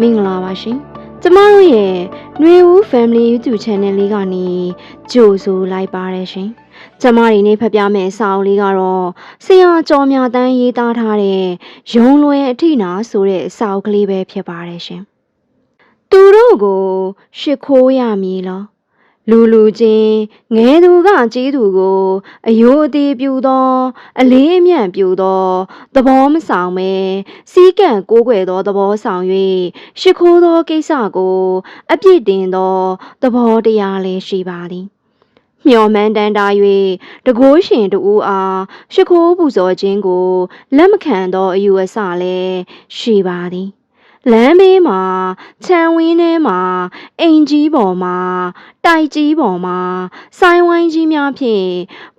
မင်္ဂလာပါရှင်ကျမတို့ရဲ့ຫນွေဦး Family YouTube Channel လေးကနေကြိုဆိုလိုက်ပါတယ်ရှင်ကျမတွေနေဖတ်ပြမယ့်စာအုပ်လေးကတော့ဆရာကျော်မြတန်းရေးသားထားတဲ့ရုံလွယ်အထိနာဆိုတဲ့စာအုပ်ကလေးပဲဖြစ်ပါတယ်ရှင်သူတို့ကိုရှ िख ိုးရမည်လား လူလူချင်းငဲသူကကြီးသူကို အယိုးအသေးပြူသော အလေးအမြတ်ပြူသောသဘောမဆောင်ပဲစီးကန့်ကိုးကွယ်သောသဘောဆောင်၍ရှ िख ိုးသောကိစ္စကို အပြစ်တင်သောသဘောတရားလည်းရှိပါသည်မျော်မှန်းတမ်းတာ၍တကိုးရှင်တူအားရှ िख ိုးပူဇော်ခြင်းကိုလက်မခံသောအယူအဆလည်းရှိပါသည် လမ်းဘေးမှာခြံဝင်းထဲမှာအိမ်ကြီးပေါ်မှာတိုက်ကြီးပေါ်မှာစိုင်းဝိုင်းကြီးများဖြင့်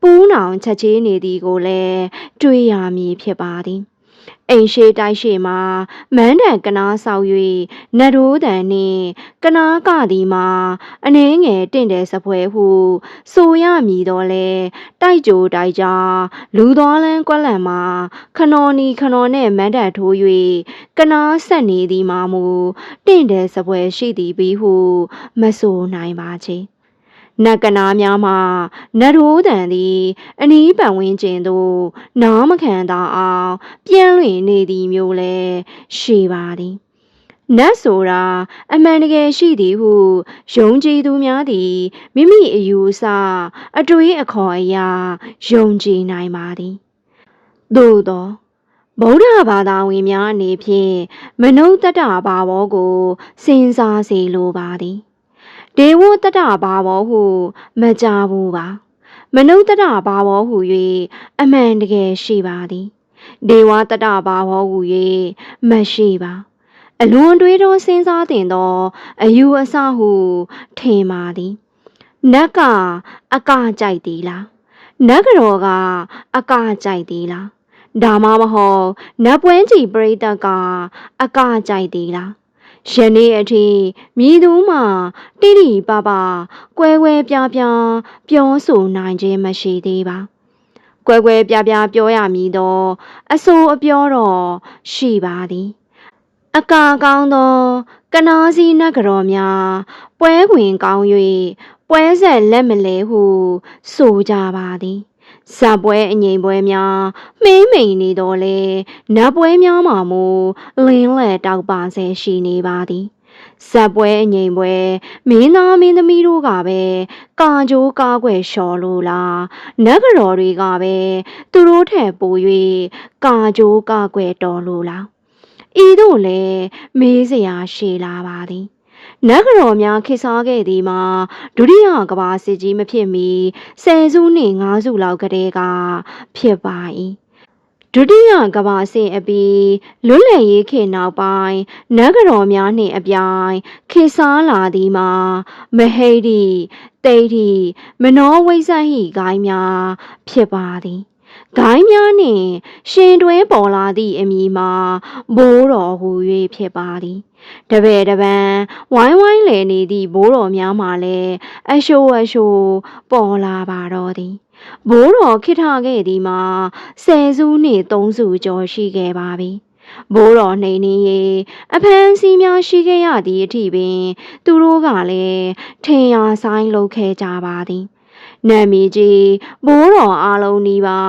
ပူးနောင်ချက်ချေးနေသည်ကိုလည်းတွေ့ရမည်ဖြစ်ပါသည် အိမ်ရှိတိုက်ရှိမှာမန်းတန်ကနာဆောက်၍နတ်ရိုးတန်နှင့်ကနာကသည်မှာအနှင်းငယ်တင့်တယ်စပွဲဟုဆိုရမည်တော့လေတိုက်ကြိုတိုက်ကြလူသွားလန်းကွက်လန်မှာခနော်နီခနော်နဲ့မန်းတန်ထိုး၍ကနာဆက်နေသည်မှာမူတင့်တယ်စပွဲရှိသည်ပြီးဟုမဆိုနိုင်ပါချေ နတ်ကနာများမှာနတ်ရိုးတန်သည်အနီးပတ်ဝန်းကျင်သို့နားမခံသာအောင်ပြန့်လွင့်နေသည်မျိုးလဲရှိပါသည်နတ်ဆိုတာအမှန်တကယ်ရှိသည်ဟုယုံကြည်သူများသည်မိမိအယူအဆအတွေးအခေါ်အရာယုံကြည်နိုင်ပါသည်သို့သောဗုဒ္ဓဘာသာဝင်များအနေဖြင့်မနုဿတ္တဘာဝကိုစဉ်းစားစေလိုပါသည် ဒေဝတတ္တဘာဝဟုမကြဘူးပါမနုဿတ္တဘာဝဟု၍အမှန်တကယ်ရှိပါသည်ဒေဝတတ္တဘာဝဟု၍မရှိပါအလွန်တွေးသောစဉ်းစားတင်သောအယူအဆဟုထင်ပါသည်နတ်ကအကကြိုက်သည်လားနတ်ကတော်ကအကကြိုက်သည်လားဒါမှမဟုတ်နတ်ပွဲကြီးပရိသတ်ကအကကြိုက်သည်လား ယနေ့အထိမြည်သူမှတိတိပပကွဲကွဲပြားပြားပြောဆိုနိုင်ခြင်းမရှိသေးပါကွဲကွဲပြားပြားပြောရမည်တော့အဆိုအပြောတော့ရှိပါသည် အကာကောင်းသောကနာစီနတ်ကတော်များပွဲခွင်ကောင်း၍ပွဲဆက်လက်မလဲဟုဆိုကြပါသည် ဇက်ပွဲအငိမ်ပွဲများမှင်းမိန်နေတော့လေနတ်ပွဲများမှာမူလင်းလဲတောက်ပါဆဲရှိနေပါသည်ဇက်ပွဲအငိမ်ပွဲမင်းသားမင်းသမီးတို့ကပဲကာကြိုးကားွယ်လျှော်လို့လားနတ်ကတော်တွေကပဲသူတို့ထက်ပို၍ကာကြိုးကားွယ်တော်လို့လားဤတို့လည်းမေးစရာရှိလာပါသည် နတ်ကတော်များခေစားခဲ့သည်မှာဒုတိယကဘာစစ်ကြီးမဖြစ်မီဆယ်စုနှင့်ငါးစုလောက်ကတည်းကဖြစ်ပါ၏ဒုတိယကဘာစစ်အပြီးလွတ်လပ်ရေးခေတ်နောက်ပိုင်းနတ်ကတော်များနှင့်အပြိုင်ခေစားလာသည်မှာမဟိတိတိဋ္ဌိမနောဝိဇ္ဇဟိဂိုင်းများဖြစ်ပါသည် ဂိုင်းများနှင့်ရှင်တွဲပေါ်လာသည့်အမည်မှာဘိုးတော်ဟူ၍ဖြစ်ပါသည်တပည့်တပန်းဝိုင်းဝိုင်းလည်နေသည့်ဘိုးတော်များမှလည်းအရှိုးအရှိုးပေါ်လာပါတော့သည်ဘိုးတော်ခိထခဲ့သည်မှာဆယ်စုနှင့်သုံးစုကျော်ရှိခဲ့ပါပြီဘိုးတော်နှိမ်နေရေအဖမ်းဆီးများရှိခဲ့ရသည့်အထိပင် သူတို့ကလည်းထင်ရဆိုင်လုပ်ခဲ့ကြပါသည် နာမည်ကြီးဘိုးတော်အားလုံးနီးပါ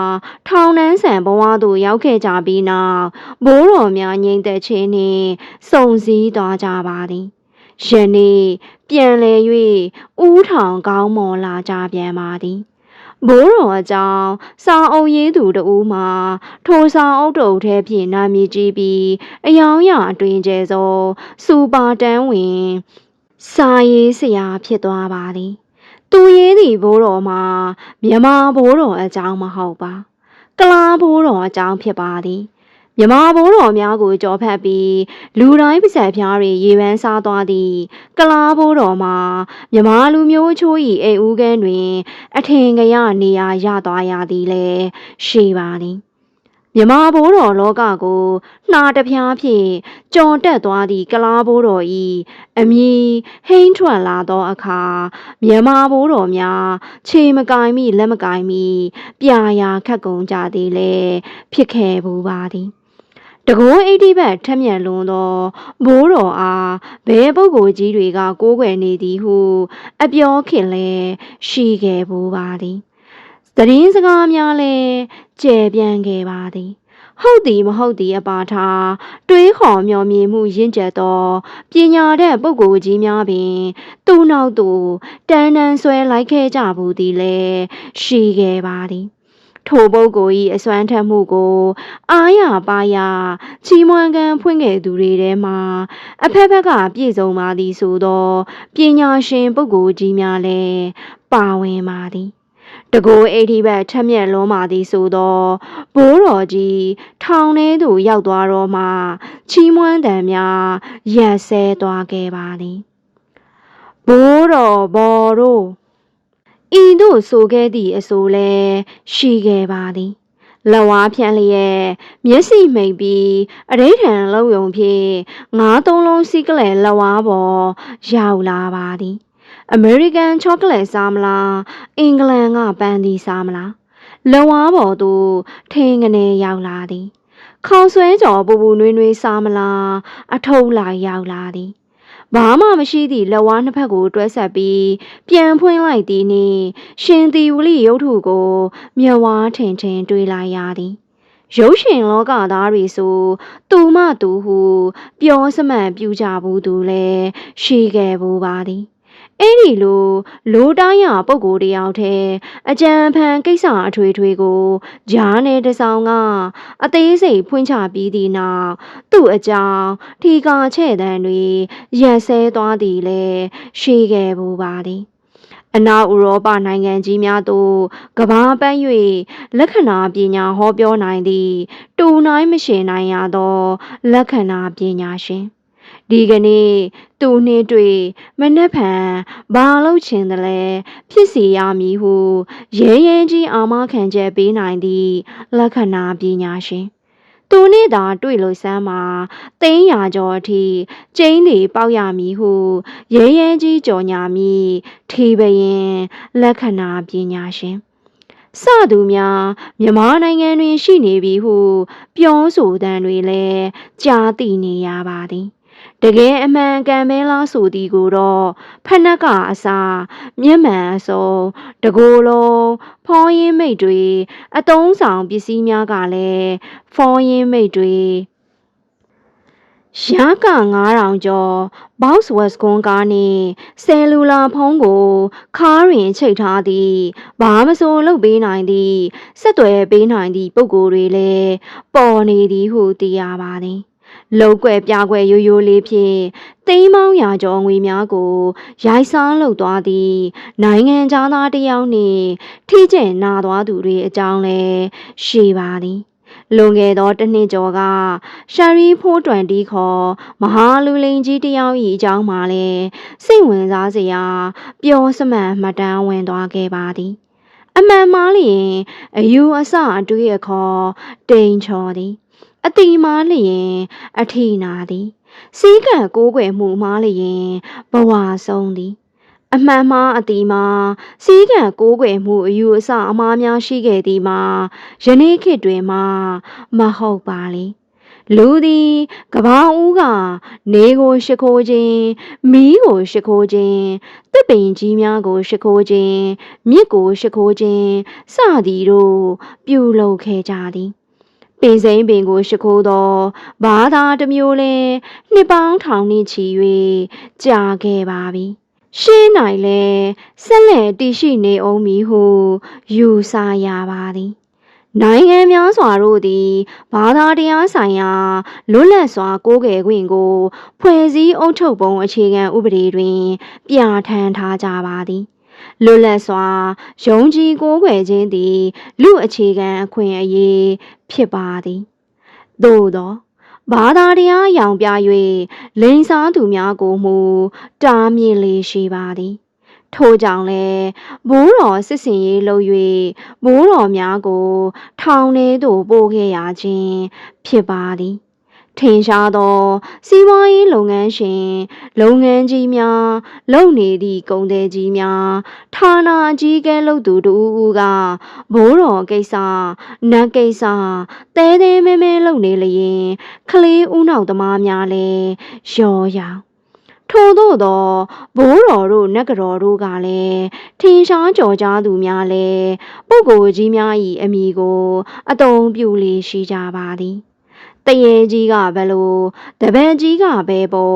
ထောင်နှန်းဆန်ဘဝသို့ရောက်ခဲ့ကြပြီးနောက်ဘိုးတော်များငြိမ်သက်ခြင်းနှင့်စုံစည်းသွားကြပါသည်ယနေ့ပြန်လဲ၍ဥထောင်ကောင်းမွန်လာကြပြန်ပါသည်ဘိုးတော်အကြောင်းစာအုပ်ရေးသူတဦးမှာထိုစာအုပ်တုပ်ထဲဖြင့်နာမည်ကြီးပြီးအယောင်ရအတွင်ကျဲသောစူပါတန်းဝင် စာရေးဆရာဖြစ်သွားပါသည် သူရေးသည့်ဘိုးတော်မှာမြမဘိုးတော်အကြောင်းမဟုတ်ပါကလားဘိုးတော်အကြောင်းဖြစ်ပါသည်မြမဘိုးတော်များကိုကြော်ဖက်ပြီးလူတိုင်းပစက်ဖျားတွေရေပန်းစားသွားသည့်ကလားဘိုးတော်မှာမြမလူမျိုးချိုးဤအိမ်ဦးကန်းတွင် အထင်ကရနေရာရသွားရသည်လဲရှိပါသည် မြမဘိုးတော်လောကကိုနှာတပြားဖြင့်ကြော်တက်သွားသည့်ကလားဘိုးတော်ဤအမည်ဟိန်းထွက်လာသောအခါမြမဘိုးတော်များခြေမကင်မိလက်မကင်မိပြာရာခက်ကုန်ကြသည်လေဖြစ်ခဲ့ဘူးပါသည်တကုံးအိဒီဘက်ထက်မြက်လွန်သောဘိုးတော်အားဘဲပုဂ္ဂိုလ်ကြီးတွေကကိုးကွယ်နေသည်ဟု အပြောခင်လဲရှိခဲ့ဘူးပါသည် သတင်းစကားများလည်းကျယ်ပြန့်ခဲ့ပါသည်ဟုတ်သည်မဟုတ်သည်အပါထားတွေးခေါ်မျှော်မြင်မှုရင့်ကျက်သောပညာတဲ့ပုဂ္ဂိုလ်ကြီးများပင်သူ့နောက်သို့တန်းတန်းဆွဲလိုက်ခဲ့ကြဘူးသည်လည်းရှိခဲ့ပါသည်ထိုပုဂ္ဂိုလ်၏အစွမ်းထက်မှုကိုအားရပါရချီးမွမ်းကမ်းဖွင့်ခဲ့သူတွေထဲမှာအဖက်ဖက်ကပြည့်စုံပါသည်ဆိုသောပညာရှင်ပုဂ္ဂိုလ်ကြီးများလည်းပါဝင်ပါသည် တကိုယ်အိဋ္ဌိဘက်ထက်မြက်လွန်ပါသည်ဆိုသောဘိုးတော်ကြီးထောင်ထဲသို့ရောက်သွားတော့မှချီးမွမ်းတံများရက်ဆဲသွားခဲ့ပါသည်ဘိုးတော်ဘော်တို့ဤသို့ဆိုခဲ့သည့်အဆိုလဲရှိခဲ့ပါသည်လက်ဝါးဖြန့်လျက်မျက်စိမိတ်ပြီးအရိဋ္ဌံလုံးယုံဖြင့်ငါးသုံးလုံးစီးကလေးလက်ဝါးပေါ်ရောက်လာပါသည် အမေရိကန်ချောကလက်စားမလားအင်္ဂလန်ကပန်းသီးစားမလားလဝါးပေါ်သို့ထင်းကနေရောက်လာသည်ခေါင်ဆွဲကြော်ပူပူနွေးနွေးစားမလားအထုပ်လိုက်ရောက်လာသည်ဘာမှမရှိသည့်လက်ဝါးနှစ်ဖက်ကိုတွဲဆက်ပြီးပြန်ဖွင့်လိုက်သည်နှင့်ရှင်သီဝလိရုပ်ထုကိုမျက်ဝါးထင်ထင်တွေးလိုက်ရသည်ရုပ်ရှင်လောကသားတွေဆိုသူမသူဟု ပြောစမှန်ပြူကြဘူးသူလည်းရှိခဲ့ဘူးပါသည် အဲ့ဒီလိုလိုတိုင်းရပုံကိုယ်တယောက်တည်းအကြံဖန်ကိစ္စအထွေထွေကိုဂျားနယ်တစ်ဆောင်ကအသေးစိတ်ဖွင့်ချပြီးသည့်နောက်သူ့အကြောင်းထီကာချဲ့တန်းတွေရက်ဆဲသွားသည်လည်းရှိခဲ့ဘူးပါသည်အနောက်ဥရောပနိုင်ငံကြီးများသို့ကဘာပန်း၍လက္ခဏာပညာဟောပြောနိုင်သည့်တူနိုင်မရှင်နိုင်ရသောလက္ခဏာပညာရှင် ဒီကနေ့သူနှင့်တွေ့မနှက်ဖန်ဘာလို့ချင်တယ်လဲဖြစ်စီရမည်ဟုရဲရဲကြီးအာမခံချက်ပေးနိုင်သည့်လက္ခဏာပညာရှင်သူနဲ့သာတွေ့လို့စမ်းမှာသိန်းရာကျော်အထိကျင်းနေပေါက်ရမည်ဟုရဲရဲကြီးကြော်ညာမည်ထီပရင်လက္ခဏာပညာရှင်စသူများမြန်မာနိုင်ငံတွင်ရှိနေပြီဟု ပြောဆိုတမ်းတွေလည်းကြားသိနေရပါသည် တကယ်အမှန်ကန်မဲလားဆိုသည်ကိုတော့ဖက်နှက်ကအစာမျက်မှန်အစုံတကိုယ်လုံးဖောင်းရင်းမိတ်တွေအတုံးဆောင်ပစ္စည်းများကလည်းဖောင်းရင်းမိတ်တွေရာက9000ကျော် box west ကွန်ကားနှင့်ဆယ်လူလာဖုံးကိုခါးရင်ချိတ်ထားသည်ဘာမဆိုလုပ်ပေးနိုင်သည်ဆက်သွယ်ပေးနိုင်သည့်ပုံကိုယ်တွေလည်းပေါ်နေသည်ဟုသိရပါသည် လုံးကွယ်ပြကွယ်ရိုးရိုးလေးဖြင့်သိမ်းမောင်းရာကျော်ငွေများကိုရိုက်စားလုပ်သွားသည်နိုင်ငံသားတစ်ယောက်နှင့်ထိကျက်နာသွားသူတွေအကြောင်းလည်းရှိပါသည်လွန်ခဲ့သောတစ်နှစ်ကျော်ကရှာရီဖိုးတွန်တီခေါ်မဟာလူလိန်ကြီးတယောက်၏အကြောင်းမှလည်းစိတ်ဝင်စားစရာပျော်စမှန်မှတ်တမ်းဝင်သွားခဲ့ပါသည်အမှန်မှားလျင်အယူအဆအတွေ့အခေါ်တိမ်ချော်သည် အတိမားလျင်အထိနာသည်စီးကံကိုးကွယ်မှုမှားလျင်ဘဝဆုံးသည်အမှန်မှားအတိမှာစီးကံကိုးကွယ်မှုအယူအဆအမှားများရှိခဲ့သည်မှာယနေ့ခေတ်တွင်မှမဟုတ်ပါလေလူသည်ကဘာဦးကနေကိုရှိခိုးခြင်းမီးကိုရှိခိုးခြင်းတစ်ပင်ကြီးများကိုရှိခိုးခြင်းမြစ်ကိုရှိခိုးခြင်းစသည်တို့ပြုလုပ်ခဲ့ကြသည် ပင်စိမ့်ပင်ကိုရှိခိုးသောဘာသာတစ်မျိုးလဲနှစ်ပေါင်းထောင်နှင့်ချီ၍ကြာခဲ့ပါပြီရှင်းနိုင်လဲဆက်လက်တည်ရှိနေအောင်မည်ဟုယူဆရပါသည်နိုင်ငံများစွာတို့သည်ဘာသာတရားဆိုင်ရာလွတ်လပ်စွာကိုးကွယ်ခွင့်ကို ဖွဲ့စည်းအုပ်ချုပ်ပုံအခြေခံဥပဒေတွင် ပြဋ္ဌာန်းထားကြပါသည် လွတ်လပ်စွာယုံကြည်ကိုးကွယ်ခြင်းသည် လူအခြေခံအခွင့်အရေးဖြစ်ပါသည်သို့သောဘာသာတရားရောင်ပြ၍လိန်စားသူများကိုမူတားမြစ်လေးရှိပါသည်ထို့ကြောင့်လဲဘိုးတော်စစ်စင်ရေးလုပ်၍ဘိုးတော်များကို ထောင်ထဲသို့ပို့ခဲ့ရခြင်းဖြစ်ပါသည် ထင်ရှားသော စီးပွားရေးလုပ်ငန်းရှင် လုပ်ငန်းကြီးများ လုပ်နေသည့် ကုန်သည်ကြီးများ ဌာနအကြီးအကဲလုပ်သူတို့ဦးက ဘိုးတော်ကိစ္စ နတ်ကိစ္စတဲတဲမဲမဲလုပ်နေလျင် ကလေးဦးနောက်သမားများလည်း ရော်ရောင်ထို့သောသော ဘိုးတော်တို့ နတ်ကတော်တို့ကလည်း ထင်ရှားကြော်ကြားသူများလည်း ပုဂ္ဂိုလ်ကြီးများ၏အမိကိုအတုံးပြုလေရှိကြပါသည် တရေကြီးကဘယ်လိုတပည့်ကြီးကဘယ်ပုံ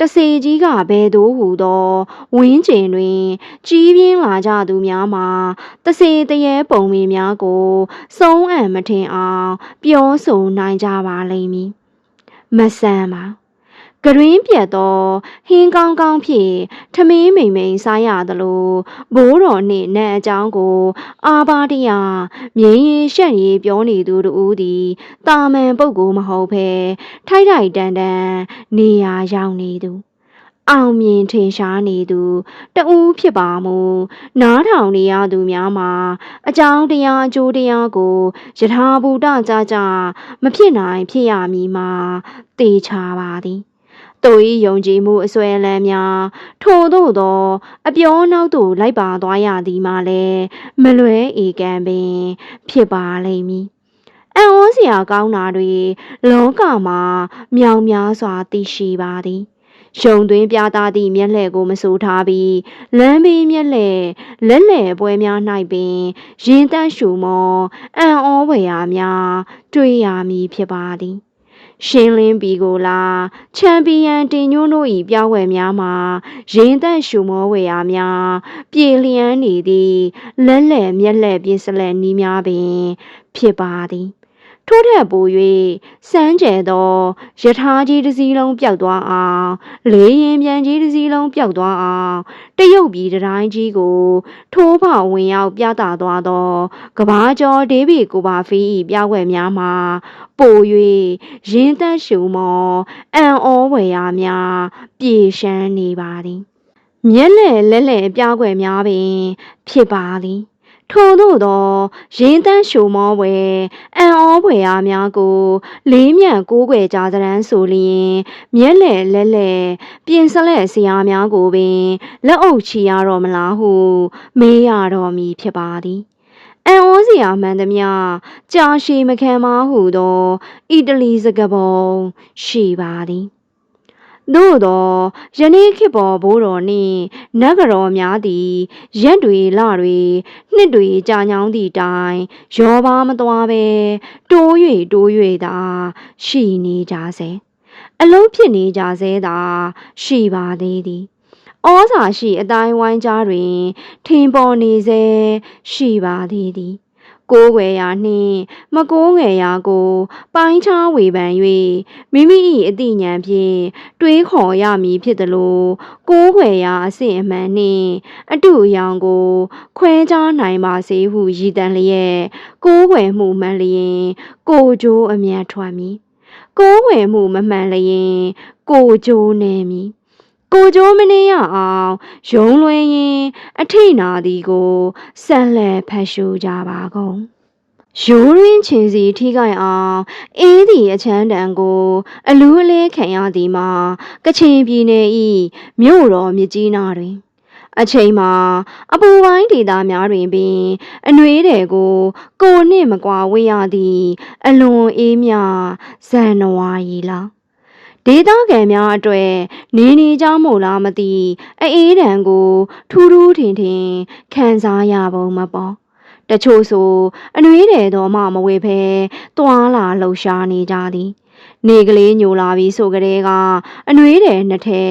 တစေကြီးကဘယ်သို့ဟူသောဝင်းကျင်တွင် ကြီးပြင်းလာကြသူများမှာတစေတရေပုံမီများကိုစုံးအံမထင်အောင် ပြောဆိုနိုင်ကြပါလိမ့်မည်မဆန်ပါ ကရင်းပြတ်သောဟင်းကောင်းကောင်းဖြင့်ထမင်းမိန်မိန်စားရသလိုဘိုးတော်နှင့်နတ်အကြောင်းကို အာဘာတရမြင်းရင်ရှက်ရီပြောနေသူတို့သည်တာမန်ပုဂ္ဂိုလ်မဟုတ်ဘဲထိုက်ထိုက်တန်တန်နေရာရောက်နေသူအောင်မြင်ထင်ရှားနေသူတဦးဖြစ်ပါမူနားထောင်နေရသူများမှာအကြောင်းတရားအကျိုးတရားကိုယထာဘူတကြကြမဖြစ်နိုင်ဖြစ်ရမည်မှာတေချာပါသည် သူ၏ယုံကြည်မှုအစွဲလန်းများထို့သောသော အပြောနောက်သို့လိုက်ပါသွားရသည်မှာလည်းမလွဲဧကံပင် ဖြစ်ပါလိမ့်မည်အံ့ဩစရာကောင်းတာတွေလောကမှာမြောင်များစွာသိရှိပါသည်ရုံသွင်းပြသသည့်မျက်လှည့်ကိုမဆိုထားပြီးလမ်းဘေးမျက်လှည့်လက်လှည့်ပွဲများ၌ပင်ရင်တန့်ရှူမောအံ့ဩဝေရာများ တွေ့ရမည်ဖြစ်ပါသည် ရှင်းလင်းပြီကိုလားချန်ပီယံတင်ညွန်းတို့၏ပြောင်းဝယ်များမှာရင်သက်ရှူမောဝယ်ရာများပြေလျန်းနေသည့်လက်လက်မျက်လက်ပြင်းစလက်နီးများပင် ဖြစ်ပါသည် ထို့ထက်ပို၍စမ်းကြဲသောယထာကြီးတစ်စီးလုံးပျောက်သွားအောင်လေးရင်ပြန်ကြီးတစ်စီးလုံးပျောက်သွားအောင်တရုတ်ပြည်တိုင်းကြီးကိုထိုးဖောက်ဝင်ရောက်ပြသသွားသောကဘာကျော်ဒေးဗီကိုပါဖီ၏ပြကွယ်များမှာပို၍ရင်းသက်ရှုံမောအံ့ဩဝယ်ရာများပြေရှမ်းနေပါသည်မျက်လက်လက်လက်ပြကွယ်များပင် ဖြစ်ပါသည် ထို့သောသောရင်းတန်းရှုံမောဝဲအံ့ဩဖွယ်အားများကို လေးမြတ်ကိုးကွယ်ကြသရန်ဆိုလျင်မျက်လက်လက်လက်ပြင်စလက်စရာများကိုပင်လက်အုပ်ချီရတော့မလားဟုမေးရတော်မူဖြစ်ပါသည်အံ့ဩစရာမှန်သမျှကြာရှည်မခံမဟုသောအီတလီစကားပုံရှိပါသည် သို့သောယနေ့ခေတ်ပေါ်ဘိုးတော်နှင့်နဂရောများသည်ရက်တွေလတွေနှစ်တွေကြာညောင်းသည့်တိုင်ရောပါမသွားပဲတိုး၍တိုး၍သာရှိနေကြစေအလုံးဖြစ်နေကြစေသာရှိပါသေးသည်ဩဇာရှိအတိုင်းဝိုင်းကြားတွင်ထင်ပေါ်နေစေရှိပါသေးသည် ကိုးွယ်ရာနှင့်မကိုးငယ်ရာကို ပိုင်းခြားဝေဖန်၍မိမိ၏အသိဉာဏ်ဖြင့်တွေးခေါ်ရမည်ဖြစ်သလိုကိုးွယ်ရာအစဉ်အမှန်နှင့် အတူအယောင်ကို ခွဲခြားနိုင်ပါစေဟုရည်တန်လျက်ကိုးွယ်မှုမှန်လျင် ကိုကြိုးအမြတ်ထွက်မည်ကိုးွယ်မှုမမှန်လျင် ကိုကြိုးနေမည် ကိုကြိုးမနေရအောင်ရုံလွှဲရင်အထိနာသည်ကိုဆက်လက်ဖတ်ရှုကြပါကုန်ရိုးရင်းချင်းစီထိခိုက်အောင်အေးသည့်အချမ်းတန်ကို အလူးအလဲခံရသည်မှာကချင်ပြည်နယ်၏မြို့တော်မြကြီးနားတွင် အချိန်မှာအပူပိုင်းဒေသများတွင်ပင်အနှွေးတွေကို ကိုနှင့်မကွာဝေးရသည့်အလွန်အေးမြဇန်နဝါရီလ ဒေသခံများအတွေ့နေနေကြမို့လားမသိအေးဒံကိုထူးထူးထင်ထင်ခံစားရပုံမပေါ်တချို့ဆိုအနှွေးတယ်တော့မှမဝေဖဲတွာလာလှူရှားနေကြသည်နေကလေးညိုလာပြီးဆိုကြတဲ့ကအနှွေးတယ်နှစ်ထဲ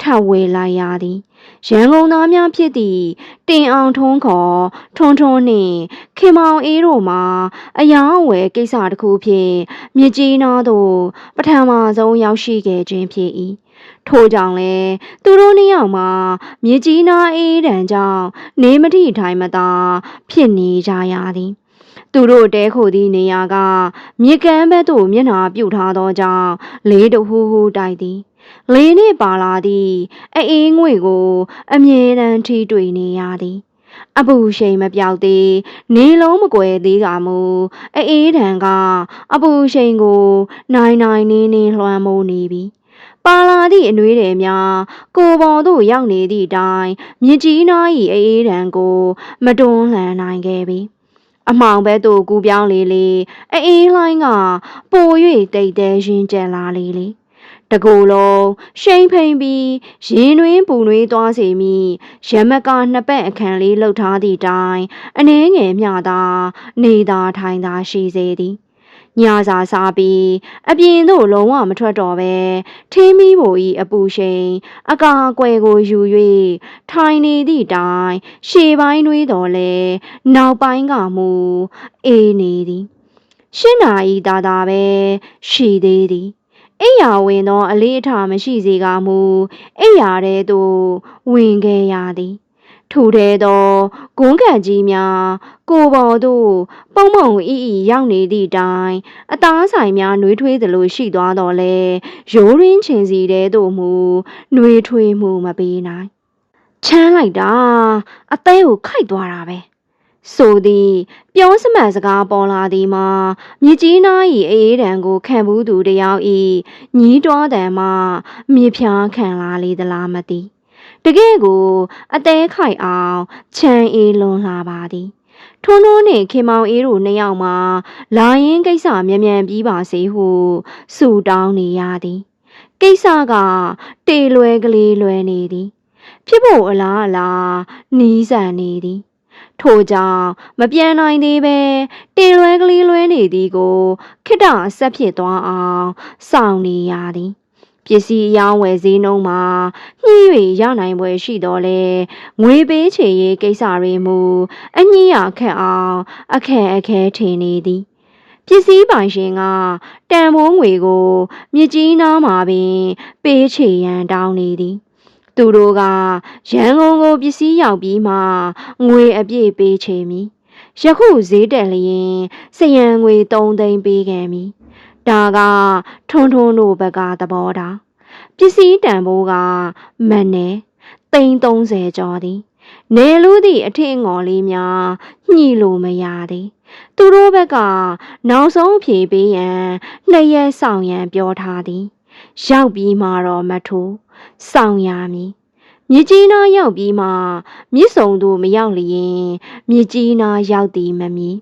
ထပ်ဝေလိုက်ရသည် ရန်ကုန်သားများဖြစ်သည့်တင်အောင်ထုံးခေါ်ထွန်းထွန်းနှင့်ခင်မောင်အေးတို့မှာအယောင်ဝယ်ကိစ္စတစ်ခုဖြင့်မြကြီးနားသို့ပထမဆုံးရောက်ရှိခဲ့ခြင်းဖြစ်၏ထို့ကြောင့်လဲသူတို့နှစ်ယောက်မှာမြကြီးနားအေးတံကြောင့်နေမထိထိုင်မသာဖြစ်နေကြရသည်သူတို့တဲခိုသည့်နေရာကမြေကမ်းဘက်သို့မျက်နှာပြုတ်ထားသောကြောင့်လေးတဟူးဟူးတိုက်သည် လေးနှင့်ပါလာသည့်အေးငွေကို အမြဲတမ်းထိတွေ့နေရသည်အပူရှိန်မပြောက်သေးနေလုံးမကွယ်သေးကမူအေးတံကအပူရှိန်ကို နိုင်နိုင်နေနေလွှမ်းမိုးနေပြီပါလာသည့်အနှွေးတယ်များကိုပေါ်သို့ရောက်နေသည့်တိုင်မြစ်ကြီးနား၏အေးတံကို မတွန်းလှန်နိုင်ခဲ့ပြီအမောင်ဘက်သို့ကူးပြောင်းလေလေအေးလှိုင်းကပို၍တိတ်တဲရင်ကျန်လာလေလေ တကူလုံးရှိန်ဖိန်ပြီးရင်တွင်ပူနွေးသွားစေမိရမကနှစ်ပတ်အခန်းလေးလှုပ်ထားသည့်တိုင်အနှင်းငယ်မျှသာ နေသာထိုင်သာရှိစေသည်ညစာစားပြီးအပြင်သို့လုံးဝမထွက်တော့ပဲထင်းမီးဘူဤအပူရှိန်အကာအကွယ်ကိုယူ၍ထိုင်နေသည့်တိုင်ရှေ့ပိုင်းနှွေးတော်လဲနောက်ပိုင်းကမူအေးနေသည်ရှင်းနာဤသာသာပဲရှိသေးသည် အိယာဝင်သောအလေးအထားမရှိစေကမူအိယာထဲသို့ဝင်ခဲ့ရသည်ထူထဲသောဂုံးခံကြီးများကိုယ်ပေါ်သို့ပုံမုံအီအီရောက်နေသည့်တိုင်အသားဆိုင်များနှွေးထွေးသလိုရှိသွားတော့လဲရိုးရင်းချင်စီတဲသို့မူနှွေးထွေးမှုမပေးနိုင်ချမ်းလိုက်တာအသေးကိုခိုက်သွားတာပဲ ဆိုသည်ပြောစမှန်စကားပေါ်လာသည်မှာမြစ်ကြီးနား၏အေးတံကိုခံဘူးသူတယောက်၏ညီးတွားတံမှမြေဖြားခံလာလေသလားမသိတကယ်ကိုအသေးခိုက်အောင်ချမ်းအေးလွန်လာပါသည်ထွန်းထွန်းနှင့်ခင်မောင်အေးတို့နှစ်ယောက်မှာလာရင်ကိစ္စမြန်မြန်ပြီးပါစေဟုဆူတောင်းနေရသည်ကိစ္စကတေလွယ်ကလေးလွယ်နေသည် ဖြစ်ဖို့အလားအလာနီးစပ်နေသည် ထို့ကြောင့်မပြန်နိုင်သေးပဲတင်လွဲကလေးလွဲနေသည်ကိုခိတ္တဆက်ဖြစ်သွားအောင်စောင့်နေရသည်ပစ္စည်းအယောင်းဝယ်ဈေးနှုန်းမှာညှိ၍ရနိုင်ပွဲရှိတော်လဲငွေပေးချေရေးကိစ္စတွေမူအညှိရခက်အောင်အခက်အခဲထင်နေသည်ပစ္စည်းပိုင်ရှင်ကတန်ဖိုးငွေကိုမြစ်ကြီးနားမှာပင် ပေးချေရန်တောင်းနေသည် သူတို့ကရန်ကုန်ကိုပစ္စည်းရောက်ပြီးမှငွေအပြည့်ပေးချေမည်ယခုဈေးတက်လျင်စရန်ငွေ3သိန်းပေးခဲ့မည်ဒါကထွန်းထွန်းတို့ဘက်ကသဘောထားပစ္စည်းတန်ဖိုးကမန်နေသိန်း30ကျော်သည်နေလူသည့်အထင်ငေါ်လေးများညှိလို့မရသည်သူတို့ဘက်ကနောက်ဆုံးဖြေပေးရန်နှစ်ရက်ဆောင်ရန်ပြောထားသည် ရောက်ပြီးမှတော့မထိုး ဆောင်ရမည်မြစ်ကြီးနားရောက်ပြီးမှမြစ်စုံသို့မရောက်လျင်မြစ်ကြီးနားရောက်သည်မမည်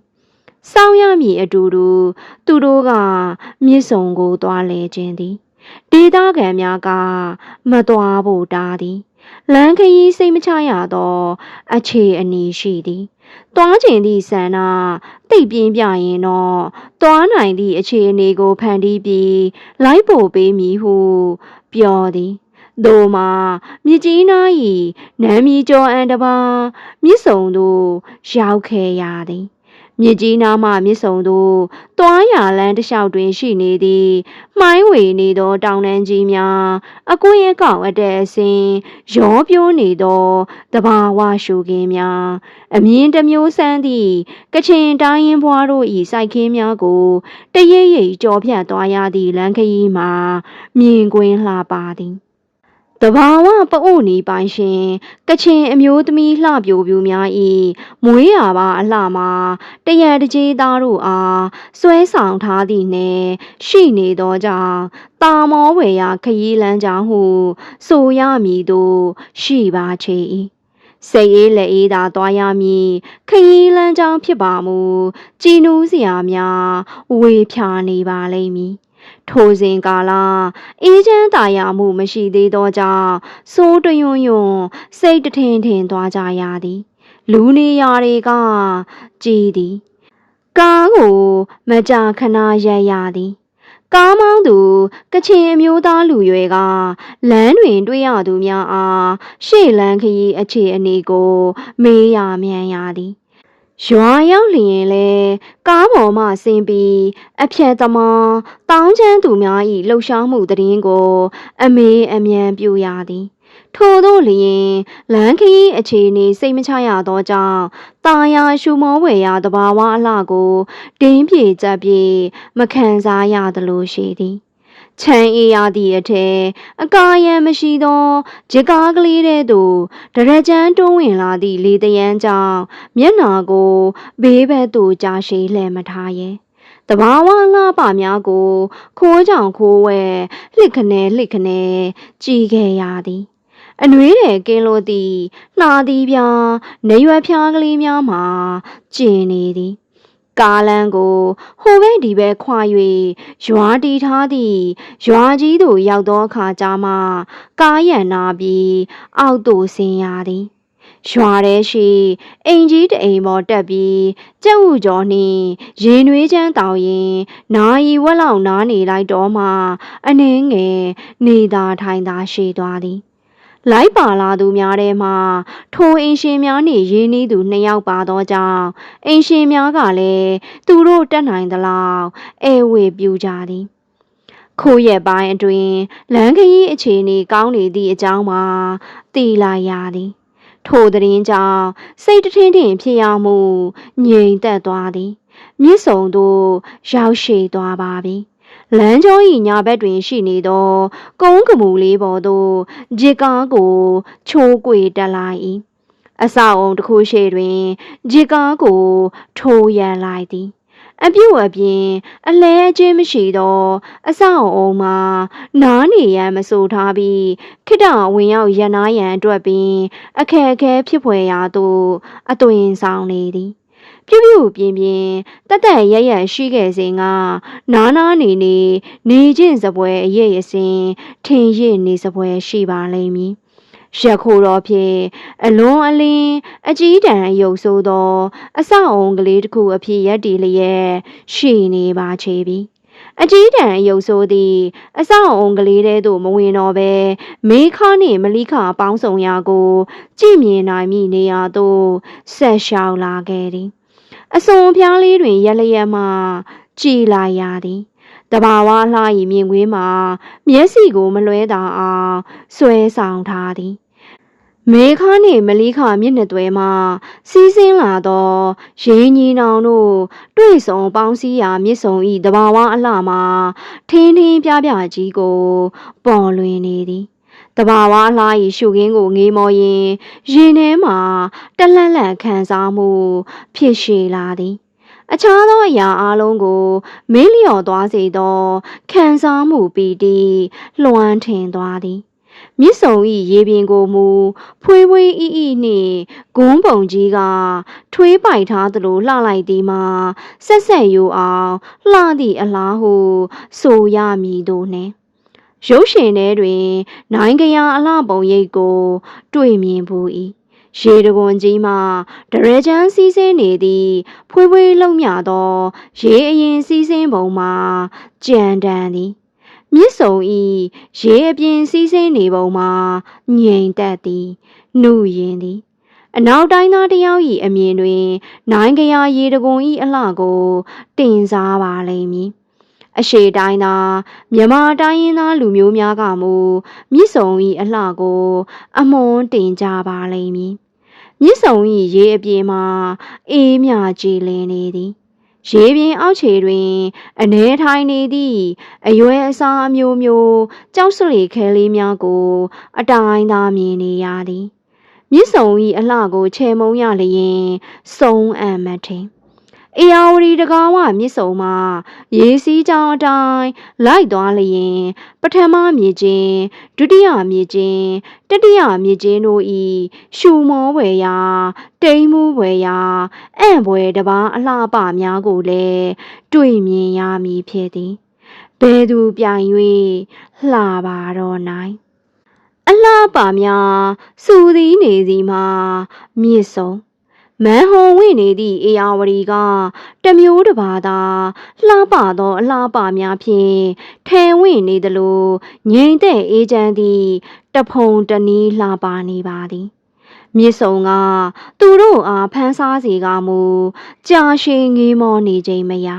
စောင်းရမည်အတူတူသူတို့ကမြစ်စုံကိုသွားလဲခြင်းသည်ဒေသခံများကမသွားဖို့တားသည်လမ်းခရီးစိတ်မချရသော အခြေအနေရှိသည်သွားခြင်းသည့်ဆန္ဒတိတ်ပြင်းပြရင်တော့သွားနိုင်သည့်အခြေအနေကိုဖန်တီးပြီးလိုက်ပို့ပေးမည်ဟု ပြောသည် ဒိုမှာမြစ်ကြီးနား၏နမ်းမီကျော်အန်တပါမြစ်စုံသို့ရောက်ခဲ့ရသည်မြစ်ကြီးနားမှမြစ်စုံသို့တွားရလန်းတစ်လျှောက်တွင်ရှိနေသည်မှိုင်းဝေနေသောတောင်တန်းကြီးများအကွင်းအကောက်အတက်အဆင်းရောပြိုးနေသောတဘာဝရှုခင်းများအမြင်တစ်မျိုးဆန်းသည့်ကချင်တိုင်းရင်းဘွားတို့၏စိုက်ခင်းများကိုတရိပ်ရိပ်ကြော်ဖြတ်သွားရသည့်လမ်းခရီးမှာမြင်ကွင်းလှပါသည် တဘာဝပအိုနီပိုင်ရှင်ကချင်အမျိုးသမီးလှပြိုပြူများ၏မွေးရပါအလှမှာတရံတကြီးသားတို့အားဆွဲဆောင်ထားသည့်နယ်ရှိနေသောကြောင့်တာမောဝေရာခရီးလမ်းကြောင်းဟု ဆိုရမည်တို့ရှိပါချေ၏စိတ်အေးလက်အေးသာသွားရမည်ခရီးလမ်းကြောင်းဖြစ်ပါမူကြည်နူးစရာများဝေဖြာနေပါလိမ့်မည် ထိုစဉ်ကာလအေးချမ်းသာယာမှုမရှိသေးသောကြောင့်စိုးတယွန်းယွန်းစိတ်တထင်ထင်သွားကြရသည် လူနေရာတွေကကြည်သည်ကားကိုမကြာခဏရက်ရသည်ကားမောင်းသူကချင်အမျိုးသားလူရွယ်ကလမ်းတွင်တွေ့ရသူများအားရှေ့လန်းခရီးအခြေအနေကို မေးရမြန်ရသည် ရွာရောက်လျင်လဲကားပေါ်မှဆင်းပြီးအဖြတ်သမားတောင်းချမ်းသူများ၏လှုပ်ရှားမှုတည်င်းကို အမေးအမြန်ပြူရသည်ထို့သောလျင်လမ်းခရီးအခြေအနေစိတ်မချရသောကြောင့်ตาယာရှုမောဝယ်ရာတဘာဝအလှကိုတင်းပြေကြပ်ပြေမခံစားရသလိုရှိသည် ချမ်းအေးရသည့်အထက်အကာယံမရှိသောဂျကားကလေးတဲ့သို့ဒရကြမ်းတွန်းဝင်လာသည့်လေတယန်းကြောင့်မျက်နာကိုဘေးဘက်သို့ကြာရှည်လှည့်မထားရဲတဘာဝလှပများကိုခိုးကြောင်ခိုးဝဲလှစ်ခနဲလှစ်ခနဲကြည်ခဲ့ရသည်အနှွေးတဲ့ကင်းလို့သည်နှာသည်ပြားနေရွယ်ဖျားကလေးများမှာကျင်နေသည် ကားလန်းကိုဟိုဘက်ဒီဘက်ခွာ၍ရွာတီထားသည့်ရွာကြီးသို့ရောက်သောအခါကျမှကားရန်နာပြီးအောက်သို့ဆင်းရသည်ရွာထဲရှိအိမ်ကြီးတအိမ်ပေါ်တက်ပြီးကြက်ဥကျော်နှင့်ရေနွေးချမ်းတောင်ရင်နာယီဝက်လောက်နားနေလိုက်တော့မှအနှင်းငယ်နေသာထိုင်သာရှိသွားသည် လိုက်ပါလာသူများထဲမှထိုအိမ်ရှင်များနှင့်ရင်းနှီးသူနှစ်ယောက်ပါသောကြောင့်အိမ်ရှင်များကလည်းသူတို့တက်နိုင်သလောက်အဲဝေပြူကြသည်ခိုးရက်ပိုင်းအတွင်းလမ်းခရီးအခြေအနေကောင်းနေသည့်အကြောင်းမှာသိလိုက်ရသည်ထိုသတင်းကြောင့်စိတ်တထင်းထင်ဖြစ်ရမှုငြိမ်သက်သွားသည်မြစ်ဆုံသို့ရောက်ရှိသွားပါပြီ လမ်းကျောဤညာဘက်တွင်ရှိနေသော ကုန်းကမူလေးပေါ်သို့ဂျစ်ကားကိုချိုးကွေတက်လိုက်၏အဆောက်အုံတစ်ခုရှိတွင်ဂျစ်ကားကိုထိုးရန်လိုက်သည်အပြုတ်အပြင်အလဲအကျင်းမရှိသောအဆောက်အုံမှာနားနေရန်မဆိုထားပြီးခိတ္တဝင်ရောက်ရန်နာရန်အတွက်ပင်အခက်အခဲဖြစ်ဖွယ်ရာသို့အသွင်ဆောင်နေသည် ပြုတ်ပြုတ်ပြင်းပြင်းတက်တက်ရရရှိခဲ့စဉ်ကနာနာနေနေနေချင်းစပွဲအရေးရစင်ထင်ရစ်နေစပွဲရှိပါလိမ့်မည်ရက်ခိုတော်ဖြင့်အလွန်အလင်းအကြီးတန်းအယုတ်ဆိုးသောအဆောက်အုံကလေးတစ်ခုအဖြစ်ရက်တည်လျက်ရှိနေပါချေပြီအကြီးတန်းအယုတ်ဆိုးသည်အဆောက်အုံကလေးတဲသို့မဝင်တော့ဘဲမေခါနှင့်မလိခပေါင်းဆောင်ရာကို ကြည်မြင်နိုင်မိနေရာသို့ဆက်လျှောက်လာခဲ့သည် အစွန်ဖျားလေးတွင်ရက်လျက်မှကြည်လိုက်ရသည်တဘာဝလှဤမြင်ကွင်းမှာမျက်စိကိုမလွဲတာအောင်ဆွဲဆောင်ထားသည်မေခါနှင့်မလိခမျက်နှာသွဲမှစီးဆင်းလာသောရင်းကြီးနောင်တို့တွေ့ဆုံပေါင်းစည်းရာမြစ်ဆုံဤတဘာဝအလှမှာထင်းထင်းပြပြကြီးကိုပေါ်လွင်နေသည် တဘာဝအလှဤရှုခင်းကိုငေးမော်ရင်ရင်ထဲမှာတလှန့်လှန့်ခံစားမှု ဖြစ်ရှိလာသည်အခြားသောအရာအလုံးကိုမင်းလျော်သွားစေသောခံစားမှုပီတိလွှမ်းထင်သွားသည်မြစ်ဆုံဤရေပြင်ကိုမူဖွေးဖွေးအီအီနှင့်ဂုံးပုံကြီးကထွေးပိုက်ထားသလိုလှလိုက်သည်မှာဆက်ဆက်ယူအောင်လှသည့်အလားဟုဆိုရမည်တို့နှင့် ရုပ်ရှင်ထဲတွင် နိုင်ကရာအလှပုံရိပ်ကို တွေ့မြင်ဘူး၏ရေတကွန်ကြီးမှဒရချမ်းစီးဆင်းနေသည်ဖွေးဖွေးလုံမြသော ရေအရင်စီးဆင်းပုံမှာကြံတန်သည်မြစ်ဆုံဤရေအပြင်စီးဆင်းနေပုံမှာငြိမ်သက်သည်နှုရင်သည်အနောက်တိုင်းသားတစ်ယောက်၏အမြင်တွင် နိုင်ကရာရေတကွန်ဤအလှကို တင်စားပါလိမ့်မည် အရှေ့တိုင်းသားမြန်မာတိုင်းရင်းသားလူမျိုးများကမူမြစ်ဆုံဤအလှကို အမွန်တင်ကြပါလိမ့်မည်မြစ်ဆုံဤရေအပြင်မှာအေးမြကြည်လင်နေသည်ရေပြင်အောက်ခြေတွင်အနေထိုင်နေသည့်အရွယ်အစားအမျိုးမျိုးကြောက်စလေခဲလေးများကို အတိုင်းသာမြင်နေရသည်မြစ်ဆုံဤအလှကိုချေမုံရလျင်စုံအံ့မထင် အေယာဝတီတကားဝမြစ်ဆုံမှာရေစီးကြောင်းအတိုင်းလိုက်သွားလျင် ပထမမြေချင်းဒုတိယမြေချင်းတတိယမြေချင်းတို့ဤရှူမောဝယ်ရာတိမ်မှုဝယ်ရာအံ့ဘွယ်တပားအလှပများကိုလည်းတွေ့မြင်ရမည်ဖြစ်သည်ဘယ်သူပြိုင်၍လှပါတော့နိုင်အလားပါများစူသည်နေစီမှာမြစ်ဆုံ မန်ဟုံဝင့်နေသည့်အေယာဝတီကတမျိုးတစ်ပါးသာလှပသောအလားပါများဖြင့်ထဲဝင့်နေသလိုငြိမ်သက်အေးချမ်းသည့်တဖုံတနီးလှပနေပါသည်မြစ်ဆုံကသူတို့အားဖမ်းစားစေကမူကြာရှည်ငေးမောနေချိန်မယာ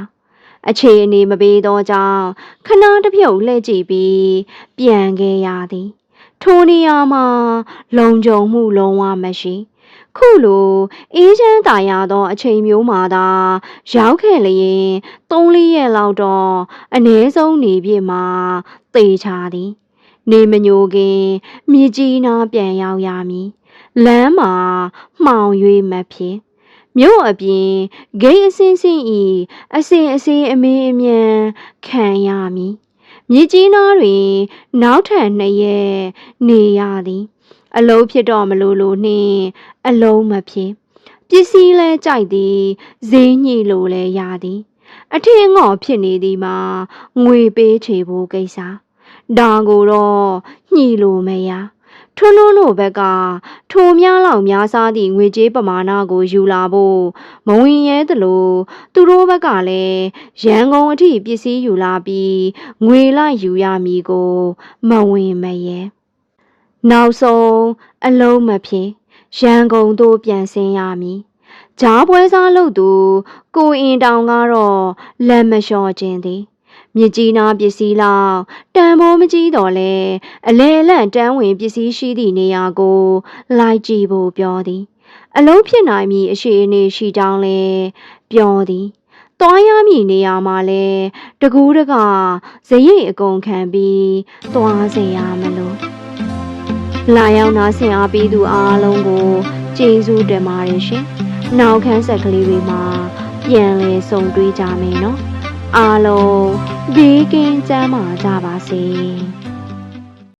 အခြေအနေမပေးသောကြောင့်ခဏတစ်ပြုတ်လှည့်ကြည့်ပြီးပြန်ခဲ့ရသည်ထိုနေရာမှာလုံခြုံမှုလုံးဝမရှိ ခုလိုအေးချမ်းသာရသောအချိန်မျိုးမှာသာ ရောက်ခဲ့လျင်သုံးလေးရက်လောက်တော့အ ਨੇ ဆုံးနေပြစ်မှာသေချာသည် နေမညိုခင်မြစ်ကြီးနားပြန်ရောက်ရမည်လမ်းမှာမှောင်၍မဖြစ်မြို့အပြင်ဂိတ်အစင်းစင်းဤအစင်အစင်းအမေးအမြန်ခံရမည်မြစ်ကြီးနားတွင် နောက်ထပ်နှစ်ရက်နေရသည် အလုံးဖြစ်တော့မလို့လို့နှင့်အလုံးမဖြစ်ပစ္စည်းလဲကြိုက်သည်ဈေးညှိလို့လဲရသည်အထင်ငေါ်ဖြစ်နေသည်မှာငွေပေးချေဖို့ကိစ္စဒါကိုတော့ညှိလို့မရထွန်းထွန်းတို့ဘက်ကထိုများလောက်များစားသည့်ငွေကြေးပမာဏကိုယူလာဖို့မဝင်ရဲသလိုသူတို့ဘက်ကလည်းရန်ကုန်အထိပစ္စည်းယူလာပြီးငွေလိုက်ယူရမည်ကို မဝင်မရဲ နောက်ဆုံးအလုံးမဖြစ်ရန်ကုန်သို့ပြန်ဆင်းရမည်ဂျားပွဲစားလုပ်သူ ကိုအင်တောင်ကတော့လက်မလျှော့ခြင်းသည်မြစ်ကြီးနားပစ္စည်းလောက်တန်ဖိုးမကြီးတော့လဲအလဲလန့်တန်းဝင်ပစ္စည်းရှိသည့်နေရာကို လိုက်ကြည့်ဖို့ပြောသည် အလုံးဖြစ်နိုင်မည်အရှိအနေရှိကြောင်းလဲပြောသည်တွားရမည်နေရာမှာလဲတကူးတကဇရိတ်အကုန်ခံပြီးတွားစေရမလို့ လာရောက်နာဆင်အားပေးသူအားလုံးကိုကျေးဇူးတင်ပါတယ်ရှင်။နောက်ခန်းဆက်ကလေးတွေမှာပြန်လည်ဆုံတွေ့ကြမယ်နော်။အားလုံးဘေးကင်းကျန်းမာကြပါစေ။